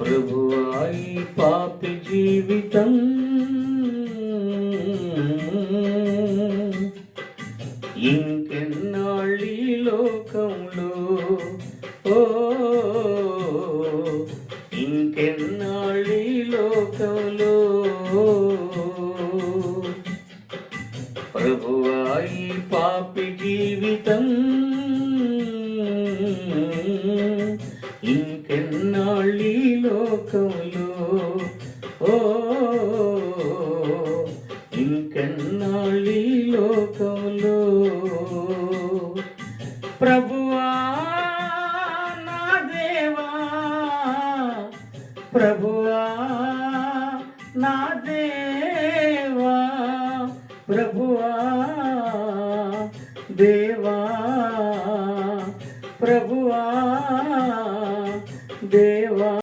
ప్రభువాయి పాపి జీవితం. ఇంకెన్నాళ్ళీ లోకంలో? ఓ ఇంకెన్నాళ్ళీ లోకంలో? ప్రభువాయి పాపి జీవితం. ఇంకెన్నాళ్ళీ లోకంలో? ప్రభువా నా దేవా ప్రభువా నా దేవా ప్రభువా దేవా ప్రభువా దేవా.